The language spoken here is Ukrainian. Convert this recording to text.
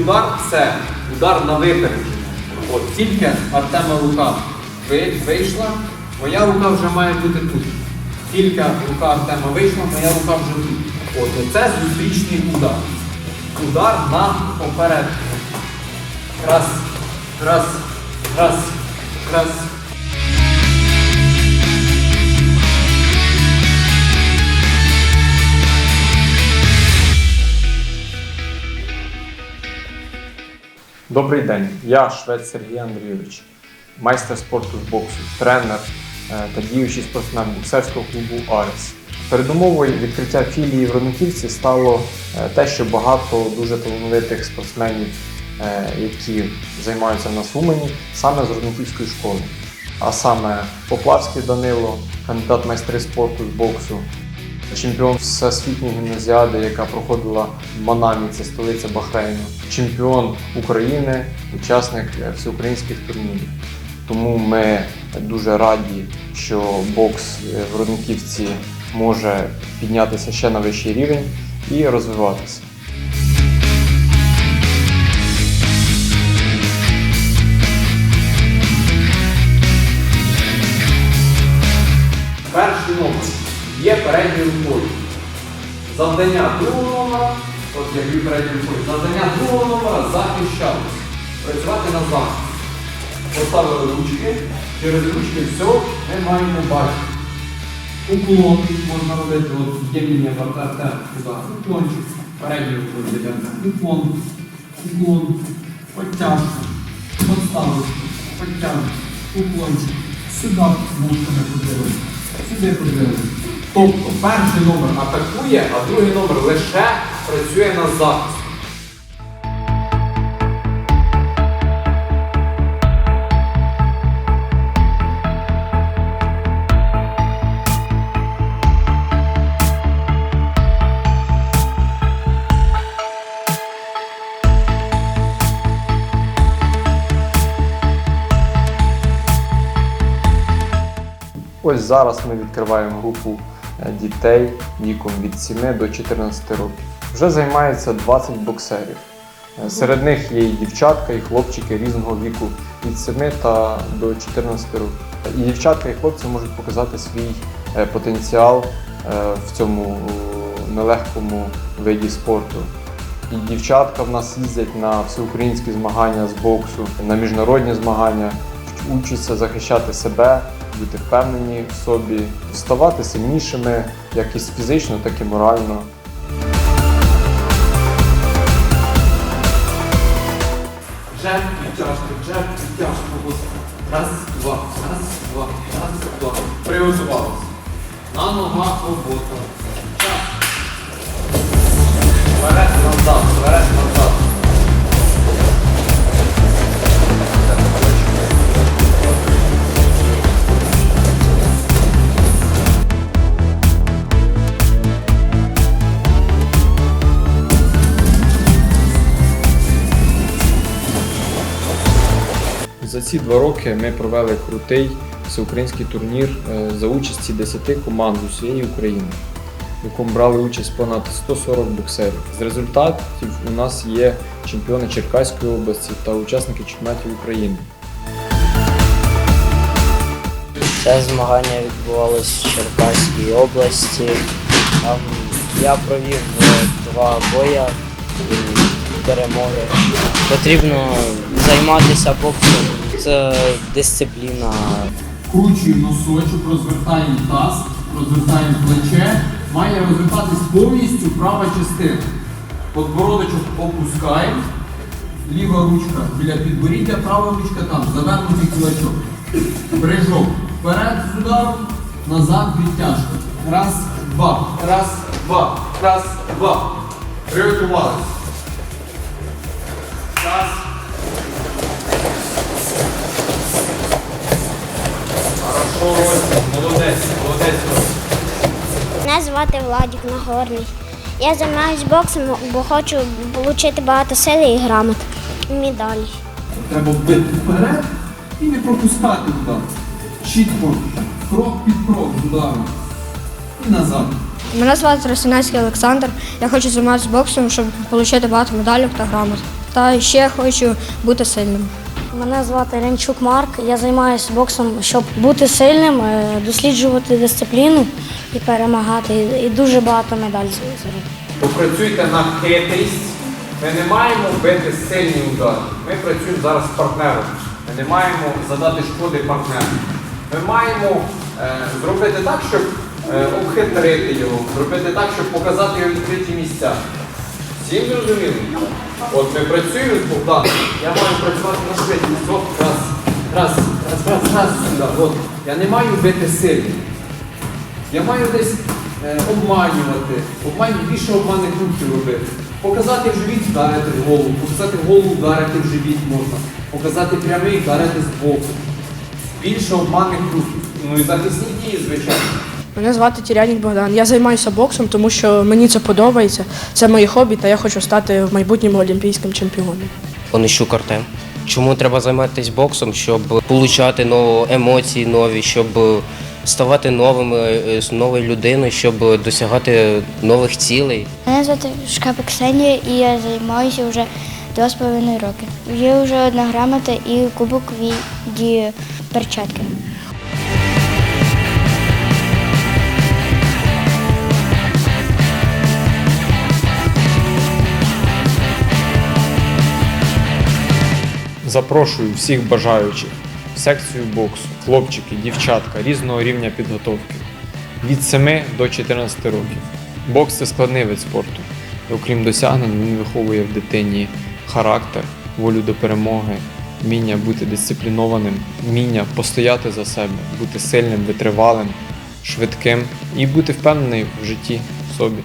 удар це удар на випередження. От тільки Артема рука вийшла, моя рука вже має бути тут. Тільки рука Артема вийшла, моя рука вже тут. От це зустрічний удар. Удар на попередження. Раз, раз, раз, раз. Добрий день, я Швець Сергій Андрійович, майстер спорту з боксу, тренер е, та діючий спортсмен боксерського клубу Арес. Передумовою відкриття філії в Родниківці стало е, те, що багато дуже талановитих спортсменів, е, які займаються на Сумані, саме з Родниківської школи. А саме Поплавський Данило, кандидат майстри спорту з боксу, чемпіон всесвітньої гімназіади, яка проходила в Манамі, це столиця Бахрейну, чемпіон України, учасник е, всеукраїнських турнірів. Тому ми дуже раді, що бокс е, в Родниківці може піднятися ще на вищий рівень і розвиватися. Перший номер є передньою рукою. Завдання другого номера, от як і передньою рукою, завдання другого номера захищатися. Працювати на захист. Поставили ручки, через ручки все ми маємо бачити. Уклон можна робити, от лінія артем туди. Уклончик. Передньою рукою йдемо. Уклон. Уклон. Подтяжка. Подставочка. Подтяжка. Уклончик. Сюди вушками подивилися. Сюди подивилися. Тобто перший номер атакує, а другий номер лише працює на захист. Ось зараз ми відкриваємо групу дітей віком від 7 до 14 років. Вже займається 20 боксерів. Е, Серед них є і дівчатка, і хлопчики різного віку від 7 та до 14 років. І дівчатка, і хлопці можуть показати свій е, потенціал е, в цьому е, нелегкому виді спорту. І дівчатка в нас їздять на всеукраїнські змагання з боксу, на міжнародні змагання, учаться захищати себе, бути впевнені в собі, ставати сильнішими, як і фізично, так і морально. Джеб, підтяжка, джеб, підтяжка. Раз, два, раз, два, раз, два. Приготувалися. На ногах робота. Вперед, назад, вперед, назад. За ці два роки ми провели крутий всеукраїнський турнір е, за участі 10 команд з усієї України, в якому брали участь понад 140 боксерів. З результатів у нас є чемпіони Черкаської області та учасники чемпіонатів України. Це змагання відбувалося в Черкаській області. Я провів е, два боя перемоги. Потрібно займатися боксом. Це дисципліна. Вкручуємо носочок, розвертаємо таз, розвертаємо плече. Має розвертатись повністю права частина. Подбородочок опускаємо. Ліва ручка біля підборіддя, права ручка там, завернутий кулачок. Прижок. Вперед з ударом, назад відтяжка. Раз, два, раз, два, раз, два. Приготувалися. Раз. Молодець, молодець. Мене звати Владік Нагорний. Я займаюся боксом, бо хочу отримати багато сили і грамот. І медалі. Треба бити вперед і не пропускати удар. Чітко, крок під крок з ударом. І назад. Мене звати Росинецький Олександр. Я хочу займатися боксом, щоб отримати багато медалей та грамот. та ще хочу бути сильним. Мене звати Ренчук Марк. Я займаюся боксом, щоб бути сильним, е, досліджувати дисципліну і перемагати. І- дуже багато медалей заробити. Попрацюйте на хитрість. Ми не маємо бити сильні удари. Ми працюємо зараз з партнером. Ми не маємо задати шкоди партнеру. Ми маємо е, зробити так, щоб е, обхитрити його, зробити так, щоб показати його відкриті місця. Всім зрозуміло? От ми працюємо з Богданом. Я маю працювати на швидкість. От, раз, раз, раз, раз, раз сюди. От. Я не маю бити сильно. Я маю десь е, обманювати, обманювати більше обманних рухів робити. Показати в живіт, вдарити в голову, показати в голову, вдарити в живіт можна, показати прямий, вдарити з боку. Більше обманних рухів. Ну і захисні дії, звичайно. Мене звати Тірянік Богдан. Я займаюся боксом, тому що мені це подобається. Це моє хобі, та я хочу стати в майбутньому олімпійським чемпіоном. Онищук Артем. Чому треба займатися боксом? Щоб отримати нові емоції нові, щоб ставати новими, е, з новою людиною, щоб досягати нових цілей. Мене звати Шкапа Ксенія і я займаюся вже два з половиною роки. Є вже одна грамота і кубок від перчатки. Запрошую всіх бажаючих в секцію боксу, хлопчики, дівчатка різного рівня підготовки від 7 до 14 років. Бокс це складний вид спорту. І окрім досягнень, він виховує в дитині характер, волю до перемоги, вміння бути дисциплінованим, вміння постояти за себе, бути сильним, витривалим, швидким і бути впевнений в житті в собі.